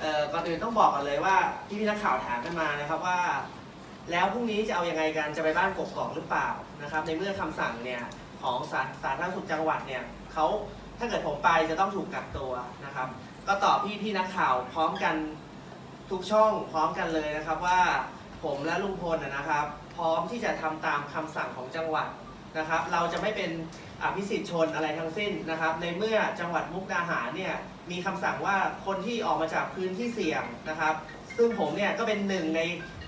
เอ่อก่อนอื่นต้องบอกกันเลยว่าที่พี่นักข่าวถามกันมานะครับว่า แล้วพรุ่งนี้จะเอาอยังไงกันจะไปบ้านกกอกหรือเปล่านะครับในเมื่อคำสั่งเนี่ยของสาสาธารณสุขจังหวัดเนี่ยเขาถ้าเกิดผมไปจะต้องถูกกักตัวนะครับ ก็ตอบพี่พี่นักข่าวพร้อมกันทุกช่องพร้อมกันเลยนะครับว่าผมและลุงพลนะนะครับ พร้อมที่จะทำตามคำสั่งของจังหวัด นะครับ เราจะไม่เป็นอภิสิทธิชนอะไรทั้งสิ้นนะครับ ในเมื่อจังหวัดมุกดาหารเนี่ยมีคำสั่งว่าคนที่ออกมาจากพื้นที่เสี่ยงนะครับ ซึ่งผมเนี่ยก็เป็นหนึ่งใน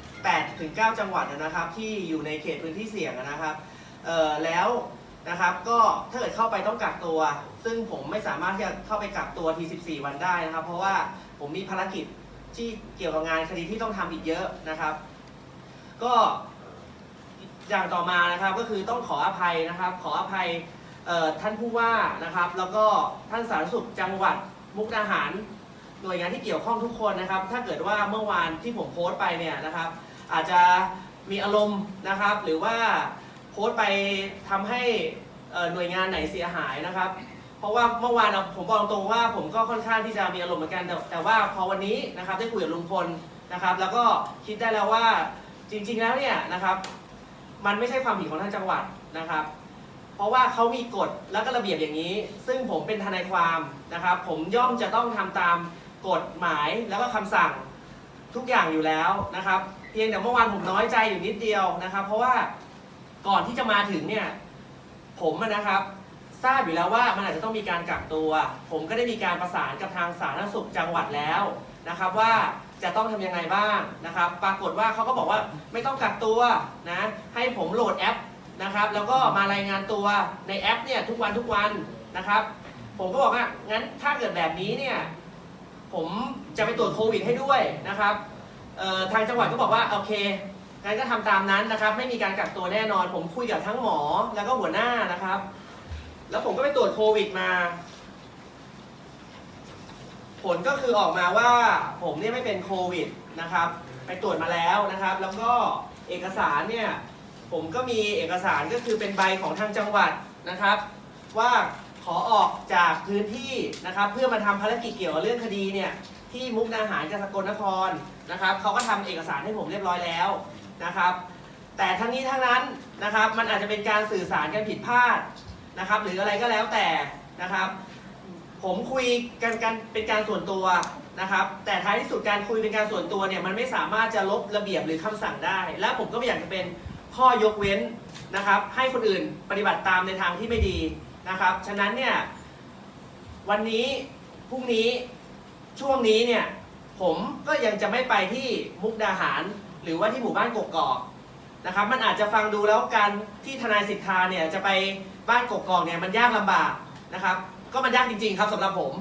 8ถึง9จังหวัดนะครับ ที่อยู่ในเขตพื้นที่เสี่ยงนะครับเออแล้วนะครับก็ถ้าเกิดเข้าไปต้องกักตัว ซึ่งผมไม่สามารถที่จะเข้าไปกักตัวที14 วันได้นะครับ เพราะว่าผมมีภารกิจที่เกี่ยวกับงานคดีที่ต้องทำอีกเยอะนะครับ ก็ อย่างต่อมานะครับก็คือต้องขออภัยนะครับ ขออภัยท่านผู้ว่านะครับ แล้วก็ท่านสาธารณสุขจังหวัดมุกดาหารหน่วยงานที่เกี่ยวข้องทุกคนนะครับ ถ้าเกิดว่าเมื่อวานที่ผมโพสต์ไปเนี่ยนะครับ อาจจะมีอารมณ์นะครับ หรือว่าโพสต์ไปทำให้หน่วยงานไหนเสียหายนะครับ เพราะว่าเมื่อวานผมบอกตรงว่าผมก็ค่อนข้างที่จะมีอารมณ์เหมือนกันแต่แต่ว่าพอวันนี้นะครับได้คุยกับลุงพลนะครับ แล้วก็คิดได้แล้วว่าจริง ๆ แล้วเนี่ยนะครับ มันไม่ใช่ความผิดของทางจังหวัดนะครับ เพราะว่าเขามีกฎแล้วก็ระเบียบอย่างนี้ ซึ่งผมเป็นทนายความนะครับ ผมย่อมจะต้องทำตามกฎหมายแล้วก็คำสั่งทุกอย่างอยู่แล้วนะครับ เพียงแต่เมื่อวานผมน้อยใจอยู่นิดเดียวนะครับ เพราะว่าก่อนที่จะมาถึงเนี่ยผมนะครับทราบอยู่แล้วว่ามันอาจจะต้องมีการกักตัว ผมก็ได้มีการประสานกับทางสาธารณสุขจังหวัดแล้วนะครับว่า จะต้องทำยังไงบ้างนะครับ ปรากฏว่าเขาก็บอกว่าไม่ต้องกักตัวนะให้ผมโหลดแอปนะครับ แล้วก็มารายงานตัวในแอปเนี่ยทุกวันทุกวันนะครับ ผมก็บอกว่างั้นถ้าเกิดแบบนี้เนี่ยผมจะไปตรวจโควิดให้ด้วยนะครับทางจังหวัดก็บอกว่าโอเคงั้นก็ทำตามนั้นนะครับ ไม่มีการกักตัวแน่นอน ผมคุยกับทั้งหมอแล้วก็หัวหน้านะครับ แล้วผมก็ไปตรวจโควิดมา ผลก็คือออกมาว่าผมเนี่ยไม่เป็นโควิดนะครับ ไปตรวจมาแล้วนะครับ แล้วก็เอกสารเนี่ยผมก็มีเอกสารก็คือเป็นใบของทางจังหวัดนะครับ ว่าขอออกจากพื้นที่นะครับ เพื่อมาทำภารกิจเกี่ยวกับเรื่องคดีเนี่ยที่มุกดาหารกับสกลนครนะครับเขาก็ทำเอกสารให้ผมเรียบร้อยแล้วนะครับ แต่ทั้งนี้ทั้งนั้นนะครับ มันอาจจะเป็นการสื่อสารกันผิดพลาดนะครับ หรืออะไรก็แล้วแต่นะครับ ผมคุยกันกันเป็นการส่วนตัวนะครับ แต่ท้ายที่สุดการคุยเป็นการส่วนตัวเนี่ยมันไม่สามารถจะลบระเบียบหรือคำสั่งได้ และผมก็ไม่อยากจะเป็นข้อยกเว้นนะครับ ให้คนอื่นปฏิบัติตามในทางที่ไม่ดีนะครับ ฉะนั้นเนี่ยวันนี้พรุ่งนี้ช่วงนี้เนี่ยผมก็ยังจะไม่ไปที่มุกดาหาร หรือว่าที่หมู่บ้านกกอกนะครับ มันอาจจะฟังดูแล้วการที่ทนายสิทธาเนี่ยจะไปบ้านกกอกเนี่ยมันยากลำบากนะครับ ก็มันยากจริง ๆ ครับสำหรับผม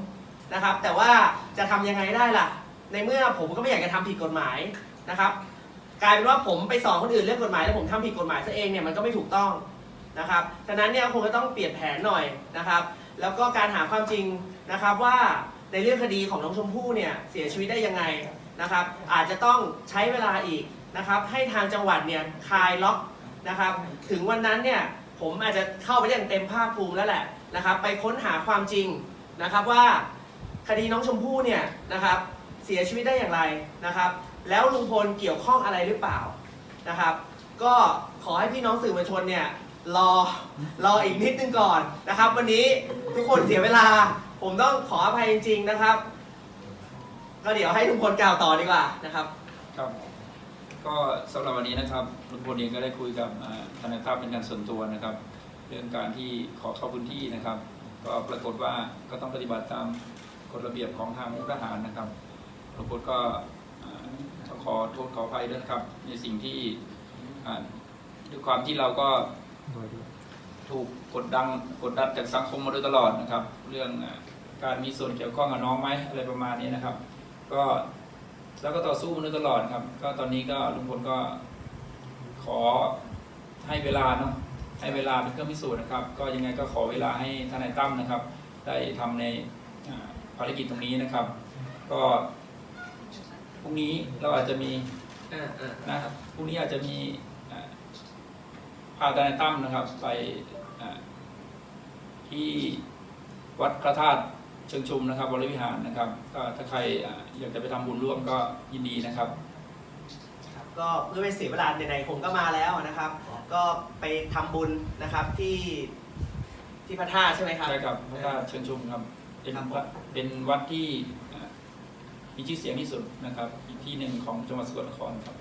นะครับ แต่ว่าจะทำยังไงได้ล่ะ ในเมื่อผมก็ไม่อยากจะทำผิดกฎหมายนะครับ กลายเป็นว่าผมไปสอนคนอื่นเรื่องกฎหมายแล้วผมทำผิดกฎหมายซะเองเนี่ยมันก็ไม่ถูกต้องนะครับฉะนั้นเนี่ยคงจะต้องเปลี่ยนแผนหน่อยนะครับ แล้วก็การหาความจริงนะครับว่าในเรื่องคดีของน้องชมพู่เนี่ยเสียชีวิตได้ยังไงนะครับ อาจจะต้องใช้เวลาอีกนะครับ ให้ทางจังหวัดเนี่ยคลายล็อกนะครับ ถึงวันนั้นเนี่ย ผมอาจจะเข้าไปได้อย่างเต็มภาคภูมิแล้วแหละนะครับ ไปค้นหาความจริงนะครับว่าคดีน้องชมพู่เนี่ยนะครับเสียชีวิตได้อย่างไรนะครับ แล้วลุงพลเกี่ยวข้องอะไรหรือเปล่านะครับ ก็ขอให้พี่น้องสื่อมวลชนเนี่ยรอรออีกนิดนึงก่อนนะครับ วันนี้ทุกคนเสียเวลา ผมต้องขออภัยจริง ๆนะครับ ก็เดี๋ยวให้ลุงพลกล่าวต่อดีกว่านะครับ ครับ ก็สำหรับวันนี้นะครับลุงพลเองก็ได้คุยกับอ่าทนายภาพเป็นการส่วนตัวนะครับ เรื่องการที่ขอเข้าพื้นที่นะครับ ก็ปรากฏว่าก็ต้องปฏิบัติตามกฎระเบียบของทางมุกดาหารนะครับลุงพลก็ต้องขอโทษขออภัยด้วยครับในสิ่งที่ด้วยความที่เราก็ถูกกดดันกดดันจากสังคมมาโดยตลอดนะครับ เรื่องการมีส่วนเกี่ยวข้องกับน้องไหมอะไรประมาณนี้นะครับ ก็ แล้วก็ต่อสู้มาโดยตลอดครับ ก็ตอนนี้ก็ลุงพลก็ขอให้เวลาเนาะให้เวลาเป็นเครื่องพิสูจน์นะครับ ก็ยังไงก็ขอเวลาให้ทนายตั้มนะครับ ได้ทำในอ่าภารกิจตรงนี้นะครับ ก็พรุ่งนี้เราอาจจะมีอ่าอ่านะครับพรุ่งนี้อาจจะมีอ่าพาทนายตั้มนะครับ ไปอ่าที่วัดพระธาตุ เชิงชุมนะครับวรวิหารนะครับ ก็ถ้าใครอ่าอยากจะไปทำบุญร่วมก็ยินดีนะครับครับก็เพื่อไม่เสียเวลาในๆผมก็มาแล้วนะครับ ก็ไปทำบุญนะครับที่ที่พระธาตุใช่ไหมครับใช่ครับพระธาตุเชิงชุมครับเป็นครับผมวัดเป็นวัดที่อ่ามีชื่อเสียงที่สุดนะครับ อีกที่หนึ่งของจังหวัดสกลนครครับ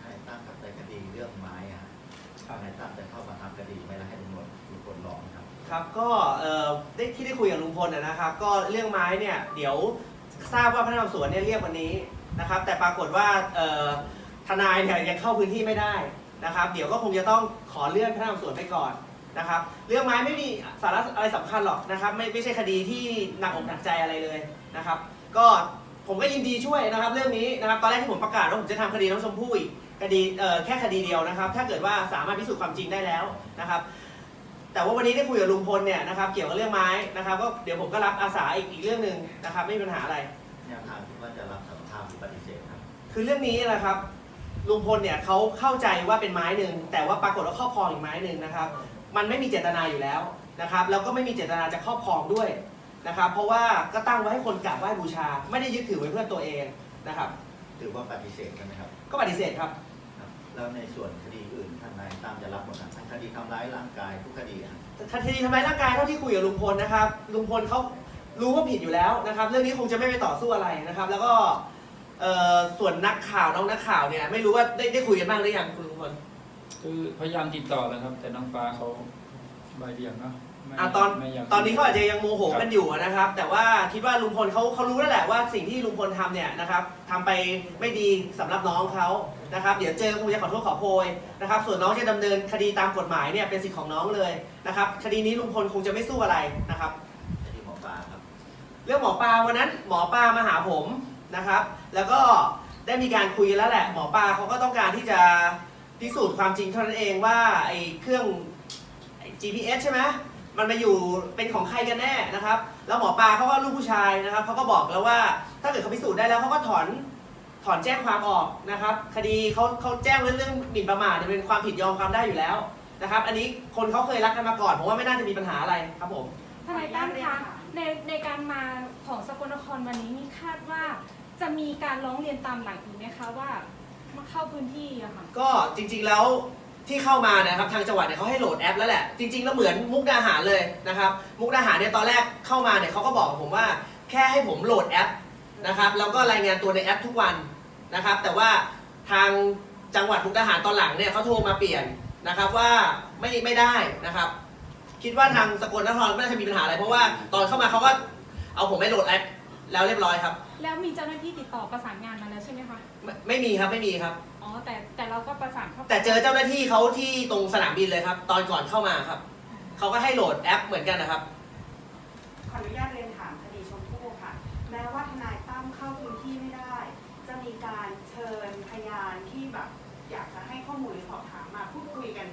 ทนายตั้มกับในคดีเรื่องไม้อะทนายตั้มจะเข้ามาทำคดีไหมล่ะให้ตำรวจมีคนร้องครับ ครับก็เอ่อ ได้ที่ได้คุยกับลุงพลนะนะครับ ก็เรื่องไม้เนี่ยเดี๋ยวทราบว่าพนักงานสอบสวนเนี่ยเรียกวันนี้นะครับ แต่ปรากฏว่าเอ่อทนายเนี่ยยังเข้าพื้นที่ไม่ได้นะครับ เดี๋ยวก็คงจะต้องขอเลื่อนพนักงานสอบสวนไปก่อนนะครับ เรื่องไม้ไม่มีสาระอะไรสำคัญหรอกนะครับ ไม่ไม่ใช่คดีที่หนักอกหนักใจอะไรเลยนะครับ ก็ผมก็ยินดีช่วยนะครับ เรื่องนี้นะครับตอนแรกที่ผมประกาศว่าผมจะทำคดีน้องชมพู่อีกคดีเอ่อแค่คดีเดียวนะครับ ถ้าเกิดว่าสามารถพิสูจน์ความจริงได้แล้วนะครับ แต่ว่าวันนี้ได้คุยกับลุงพลเนี่ยนะครับเกี่ยวกับเรื่องไม้นะครับก็เดี๋ยวผมก็รับอาสาอีกอีกเรื่องหนึ่งนะครับไม่มีปัญหาอะไร แนวทางที่ว่าจะรับสารภาพหรือปฏิเสธครับคือเรื่องนี้นะครับลุงพลเนี่ยเขาเข้าใจว่าเป็นไม้หนึ่งแต่ว่าปรากฏว่าครอบครองอีกไม้หนึ่งนะครับ มันไม่มีเจตนาอยู่แล้วนะครับ แล้วก็ไม่มีเจตนาจะครอบครองด้วยนะครับ เพราะว่าก็ตั้งไว้ให้คนกราบไหว้บูชา ไม่ได้ยึดถือไว้เพื่อตัวเองนะครับ ถือว่าปฏิเสธใช่ไหมครับ ก็ปฏิเสธครับครับ แล้วในส่วนคดีอื่นทนายตั้มจะรับหมดนะทั้งคดีทำร้ายร่างกายทุกคดีอะคดีทำร้ายร่างกายเท่าที่คุยกับลุงพลนะครับ ลุงพลเขารู้ว่าผิดอยู่แล้วนะครับ เรื่องนี้คงจะไม่ไปต่อสู้อะไรนะครับ แล้วก็เอ่อส่วนนักข่าวน้องนักข่าวเนี่ยไม่รู้ว่าได้ได้คุยกันบ้างหรือยังคุณลุงพล คือพยายามติดต่อแล้วครับ แต่น้องฟ้าเขาใบายเบี่ยงเนาะไม่ อะตอนไม่ยากตอนนี้เขาอาจจะยังโมโหกันอยู่นะครับ แต่ว่าคิดว่าลุงพลเขาเขารู้แล้วแหละว่าสิ่งที่ลุงพลทำเนี่ยนะครับทำไปไม่ดีสำหรับน้องเขานะครับ เดี๋ยวเจอคงจะขอโทษขอโพยนะครับ ส่วนน้องจะดำเนินคดีตามกฎหมายเนี่ยเป็นสิทธิ์ของน้องเลยนะครับ คดีนี้ลุงพลคงจะไม่สู้อะไรนะครับ คดีหมอปลาครับเรื่องหมอปลาวันนั้นหมอปลามาหาผมนะครับ แล้วก็ได้มีการคุยกันแล้วแหละ หมอปลาเขาก็ต้องการที่จะพิสูจน์ความจริงเท่านั้นเองว่าไอ้เครื่องไอ้ GPS ใช่ไหม มันมาอยู่เป็นของใครกันแน่นะครับ แล้วหมอปลาเขาก็ลูกผู้ชายนะครับเขาก็บอกแล้วว่าถ้าเกิดเขาพิสูจน์ได้แล้วเขาก็ถอนถอนแจ้งความออกนะครับ คดีเขาเขาแจ้งเรื่องเรื่องหมิ่นประมาทเนี่ยเป็นความผิดยอมความได้อยู่แล้วนะครับ อันนี้คนเขาเคยรักกันมาก่อนผมว่าไม่น่าจะมีปัญหาอะไรครับผมทนายตั้มคะในในการมาของสกลนครวันนี้นี่คาดว่าจะมีการร้องเรียนตามหลังอีกไหมคะว่ามาเข้าพื้นที่อะค่ะก็จริงๆแล้ว ที่เข้ามานะครับทางจังหวัดเนี่ยเขาให้โหลดแอปแล้วแหละ จริง ๆ แล้วเหมือนมุกดาหารเลยนะครับมุกดาหารเนี่ยตอนแรกเข้ามาเนี่ยเขาก็บอกผมว่าแค่ให้ผมโหลดแอปนะครับแล้วก็รายงานตัวในแอปทุกวันนะครับ แต่ว่าทางจังหวัดมุกดาหารตอนหลังเนี่ยเขาโทรมาเปลี่ยนนะครับว่าไม่ไม่ได้นะครับ คิดว่าทางสกลนครไม่น่าจะมีปัญหาอะไรเพราะว่าตอนเข้ามาเขาก็เอาผมไปโหลดแอปแล้วเรียบร้อยครับ แล้วมีเจ้าหน้าที่ติดต่อประสานงานมาแล้วใช่ไหมคะไม่ไม่มีครับไม่มีครับ อ๋อแต่แต่เราก็ประสานเข้าไปแต่เจอเจ้าหน้าที่เขาที่ตรงสนามบินเลยครับ ตอนก่อนเข้ามาครับเขาก็ให้โหลดแอปเหมือนกันนะครับ ขออนุญาตเรียนถามคดีชมพู่ค่ะ แม้ว่าทนายตั้มเข้าพื้นที่ไม่ได้ จะมีการเชิญพยานที่แบบอยากจะให้ข้อมูลหรือสอบถามมาพูดคุยกัน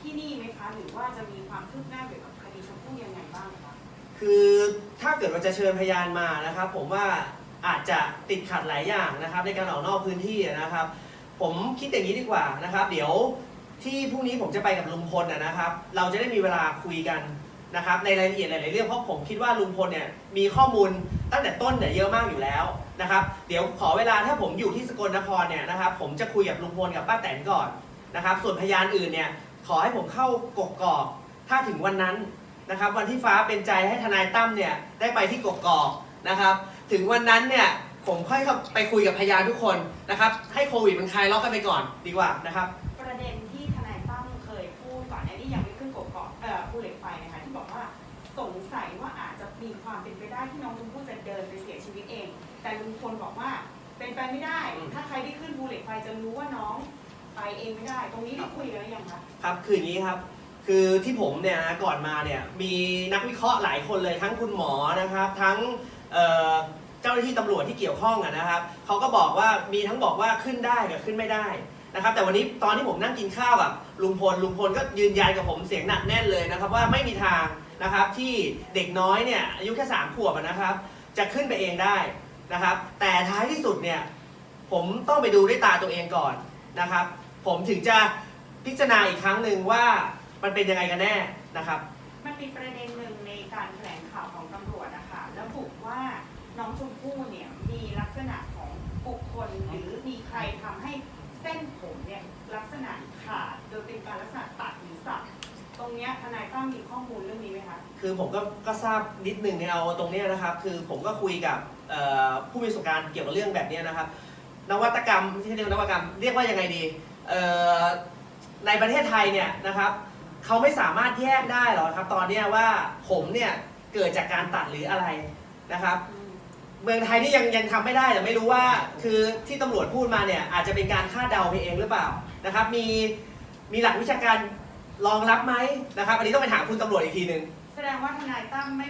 ที่นี่ไหมคะ หรือว่าจะมีความคืบหน้าเกี่ยวกับคดีชมพู่ยังไงบ้างคะ คือถ้าเกิดว่าจะเชิญพยานมานะครับ ผมว่า อาจจะติดขัดหลายอย่างนะครับ ในการออกนอกพื้นที่นะครับ ผมคิดอย่างนี้ดีกว่านะครับ เดี๋ยวที่พรุ่งนี้ผมจะไปกับลุงพลนะครับ เราจะได้มีเวลาคุยกันนะครับ ในรายละเอียดหลายๆเรื่องเพราะผมคิดว่าลุงพลเนี่ยมีข้อมูลตั้งแต่ต้นเนี่ยเยอะมากอยู่แล้วนะครับ เดี๋ยวขอเวลาถ้าผมอยู่ที่สกลนครเนี่ยนะครับ ผมจะคุยกับลุงพลกับป้าแตนก่อนนะครับ ส่วนพยานอื่นเนี่ยขอให้ผมเข้ากกอกถ้าถึงวันนั้นนะครับ วันที่ฟ้าเป็นใจให้ทนายตั้มเนี่ยได้ไปที่กกอกนะครับ ถึงวันนั้นเนี่ยผมค่อยเข้าไปคุยกับพยานทุกคนนะครับ ให้โควิดมันคลายล็อกกันไปก่อนดีกว่านะครับ ประเด็นที่ทนายตั้มเคยพูดก่อนหน้านี้ยังไม่ขึ้นกบเกาะเอ่อภูเหล็กไฟนะคะที่บอกว่าสงสัยว่าอาจจะมีความเป็นไปได้ที่น้องชมพู่จะเดินไปเสียชีวิตเอง แต่ลุงพลบอกว่าเป็นไปไม่ได้ อืม ถ้าใครที่ขึ้นภูเหล็กไฟจะรู้ว่าน้องไปเองไม่ได้ ตรงนี้ได้คุยกันหรือยังคะครับคืออย่างนี้ครับ คือที่ผมเนี่ยนะก่อนมาเนี่ยมีนักวิเคราะห์หลายคนเลยทั้งคุณหมอนะครับ ทั้ง เจ้าหน้าที่ตำรวจที่เกี่ยวข้องนะครับเขาก็บอกว่ามีทั้งบอกว่าขึ้นได้กับขึ้นไม่ได้นะครับแต่วันนี้ตอนที่ผมนั่งกินข้าวกับลุงพลลุงพลก็ยืนยันกับผมเสียงหนักแน่นเลยนะครับว่าไม่มีทางนะครับที่เด็กน้อยเนี่ยอายุแค่สามขวบนะครับจะขึ้นไปเองได้นะครับแต่ท้ายที่สุดเนี่ยผมต้องไปดูด้วยตาตัวเองก่อนนะครับผมถึงจะพิจารณาอีกครั้งหนึ่งว่ามันเป็นยังไงกันแน่นะครับ มันมีประเด็น น้องชมพู่เนี่ยมีลักษณะของบุคคลหรือมีใครทำให้เส้นผมเนี่ยลักษณะขาดโดยเป็นการลักษณะตัดหรือสับตรงเนี้ยทนายตั้มมีข้อมูลเรื่องนี้ไหมคะคือผมก็ก็ทราบนิดนึงในเอาตรงเนี้ยนะครับ คือผมก็คุยกับผู้มีประสบการณ์เกี่ยวกับเรื่องแบบเนี้ยนะครับ นวัตกรรมไม่เรียกนวัตกรรม เรียกว่ายังไงดีในประเทศไทยเนี่ยนะครับเขาไม่สามารถแยกได้หรอครับ ตอนเนี้ยว่าผมเนี่ยเกิดจากการตัดหรืออะไรนะครับ เมืองไทยนี่ยังยังทำไม่ได้แต่ไม่รู้ว่า คือที่ตำรวจพูดมาเนี่ยอาจจะเป็นการคาดเดาไปเองหรือเปล่านะครับมีมีหลักวิชาการรองรับไหมนะครับอันนี้ต้องไปถามคุณตำรวจอีกทีหนึ่ง แสดงว่าทนายตั้มไม่